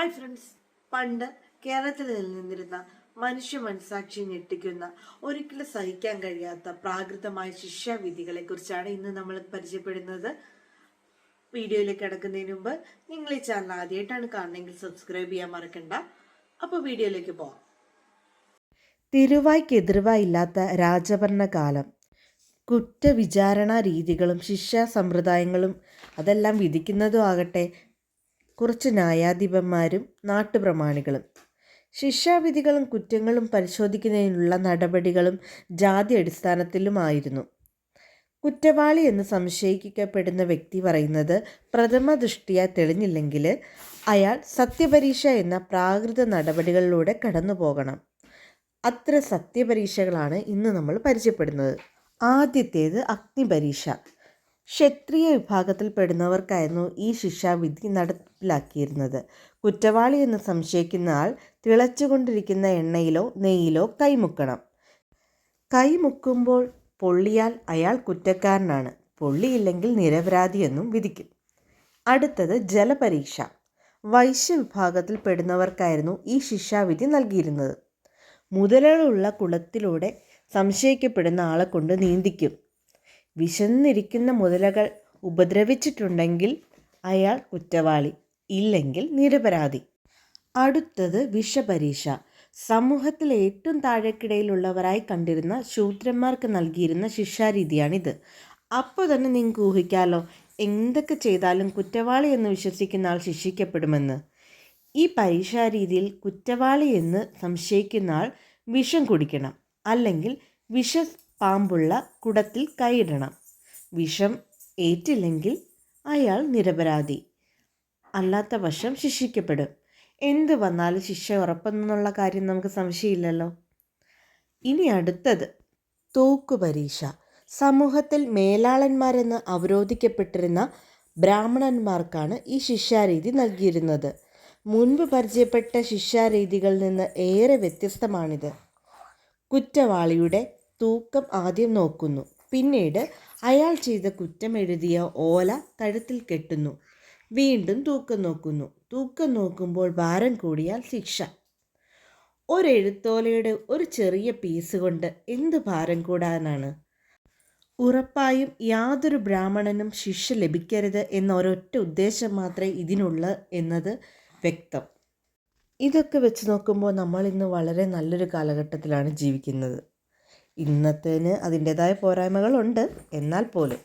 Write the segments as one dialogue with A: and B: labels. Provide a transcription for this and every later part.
A: Hi friends പണ്ട് കേരളത്തിൽ നിലനിന്നിരുന്ന മനുഷ്യ മനസാക്ഷി ഞെട്ടിക്കുന്ന ഒരിക്കലും സഹിക്കാൻ കഴിയാത്ത പ്രാകൃതമായ ശിക്ഷാവിധികളെ കുറിച്ചാണ് ഇന്ന് നമ്മൾ പരിചയപ്പെടുന്നത്. വീഡിയോയിലേക്ക് കിടക്കുന്നതിന് മുമ്പ് നിങ്ങൾ ഈ ചാനൽ ആദ്യമായിട്ടാണ് കാണുന്നതെങ്കിൽ സബ്സ്ക്രൈബ് ചെയ്യാൻ മറക്കണ്ട. അപ്പോൾ വീഡിയോയിലേക്ക് പോവാം.
B: തിരുവായ്ക്ക് എതിർവായില്ലാത്ത രാജഭരണകാലം. കുറ്റവിചാരണ രീതികളും ശിക്ഷാ സമ്പ്രദായങ്ങളും അതെല്ലാം വിധിക്കുന്നതും ആകട്ടെ കുറച്ച് ന്യായാധിപന്മാരും നാട്ടുപ്രമാണികളും. ശിക്ഷാവിധികളും കുറ്റങ്ങളും പരിശോധിക്കുന്നതിനുള്ള നടപടികളും ജാതി അടിസ്ഥാനത്തിലുമായിരുന്നു. കുറ്റവാളി എന്ന് സംശയിക്കപ്പെടുന്ന വ്യക്തി പറയുന്നത് പ്രഥമ ദൃഷ്ടിയ തെളിഞ്ഞില്ലെങ്കിൽ അയാൾ സത്യപരീക്ഷ എന്ന പ്രാകൃത നടപടികളിലൂടെ കടന്നു പോകണം അത്ര സത്യപരീക്ഷകളാണ് ഇന്ന് നമ്മൾ പരിചയപ്പെടുന്നത്. ആദ്യത്തേത് അഗ്നിപരീക്ഷ. ക്ഷത്രിയ വിഭാഗത്തിൽപ്പെടുന്നവർക്കായിരുന്നു ഈ ശിക്ഷാവിധി നടപ്പിലാക്കിയിരുന്നത്. കുറ്റവാളി എന്ന് സംശയിക്കുന്ന ആൾ തിളച്ചുകൊണ്ടിരിക്കുന്ന എണ്ണയിലോ നെയ്യിലോ കൈമുക്കണം. കൈമുക്കുമ്പോൾ പൊള്ളിയാൽ അയാൾ കുറ്റക്കാരനാണ്. പൊള്ളിയില്ലെങ്കിൽ നിരപരാധിയെന്നും വിധിക്കും. അടുത്തത് ജലപരീക്ഷ. വൈശ്യ വിഭാഗത്തിൽപ്പെടുന്നവർക്കായിരുന്നു ഈ ശിക്ഷാവിധി നൽകിയിരുന്നത്. മുതലുകളുള്ള കുളത്തിലൂടെ സംശയിക്കപ്പെടുന്ന ആളെ കൊണ്ട് നീന്തിക്കും. വിശന്നിരിക്കുന്ന മുതലകൾ ഉപദ്രവിച്ചിട്ടുണ്ടെങ്കിൽ അയാൾ കുറ്റവാളി ഇല്ലെങ്കിൽ നിരപരാധി. അടുത്തത് വിഷപരീക്ഷ. സമൂഹത്തിൽ ഏറ്റവും താഴെക്കിടയിലുള്ളവരായി കണ്ടിരുന്ന ശൂദ്രന്മാർക്ക് നൽകിയിരുന്ന ശിക്ഷാരീതിയാണിത്. അപ്പോൾ തന്നെ നിങ്ങൾക്ക് ഊഹിക്കാലോ എന്തൊക്കെ ചെയ്താലും കുറ്റവാളി എന്ന് വിശ്വസിക്കുന്ന ആൾ ശിക്ഷിക്കപ്പെടുമെന്ന്. ഈ പരീക്ഷാരീതിയിൽ കുറ്റവാളി എന്ന് സംശയിക്കുന്ന ആൾ വിഷം കുടിക്കണം അല്ലെങ്കിൽ വിഷ പാമ്പുള്ള കുടത്തിൽ കൈയിടണം. വിഷം ഏറ്റില്ലെങ്കിൽ അയാൾ നിരപരാധി. അല്ലാത്ത വശം ശിക്ഷിക്കപ്പെടും. എന്ത് വന്നാലും ശിക്ഷ ഉറപ്പെന്നുള്ള കാര്യം നമുക്ക് സംശയമില്ലല്ലോ. ഇനി അടുത്തത്. തോക്കു പരീക്ഷ. സമൂഹത്തിൽ മേലാളന്മാരെന്ന് അവരോധിക്കപ്പെട്ടിരുന്ന ബ്രാഹ്മണന്മാർക്കാണ് ഈ ശിക്ഷാരീതി നൽകിയിരുന്നത്. മുൻപ് പരിചയപ്പെട്ട ശിക്ഷാരീതികളിൽ നിന്ന് ഏറെ വ്യത്യസ്തമാണിത്. കുറ്റവാളിയുടെ തൂക്കം ആദ്യം നോക്കുന്നു. പിന്നീട് അയാൾ ചെയ്ത കുറ്റം എഴുതിയ ഓല കഴുത്തിൽ കെട്ടുന്നു. വീണ്ടും തൂക്കം നോക്കുന്നു. തൂക്കം നോക്കുമ്പോൾ ഭാരം കൂടിയാൽ ശിക്ഷ. ഒരെഴുത്തോലയുടെ ഒരു ചെറിയ പീസ് കൊണ്ട് എന്ത് ഭാരം കൂടാനാണ്? ഉറപ്പായും യാതൊരു ബ്രാഹ്മണനും ശിക്ഷ ലഭിക്കരുത് എന്ന ഒരൊറ്റ ഉദ്ദേശം മാത്രമേ ഇതിനുള്ള എന്നത് വ്യക്തം. ഇതൊക്കെ വെച്ച് നോക്കുമ്പോൾ നമ്മൾ ഇന്ന് വളരെ നല്ലൊരു കാലഘട്ടത്തിലാണ് ജീവിക്കുന്നത്. ഇന്നത്തേന് അതിന്റെതായ പോരായ്മകളുണ്ട്. എന്നാൽ പോലും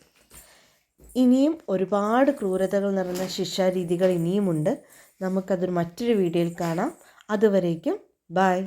B: ഇനിയും ഒരുപാട് ക്രൂരതകൾ നിറഞ്ഞ ശിക്ഷാരീതികൾ ഇനിയുമുണ്ട്. നമുക്കതൊരു മറ്റൊരു വീഡിയോയിൽ കാണാം. അതുവരേക്കും ബായ്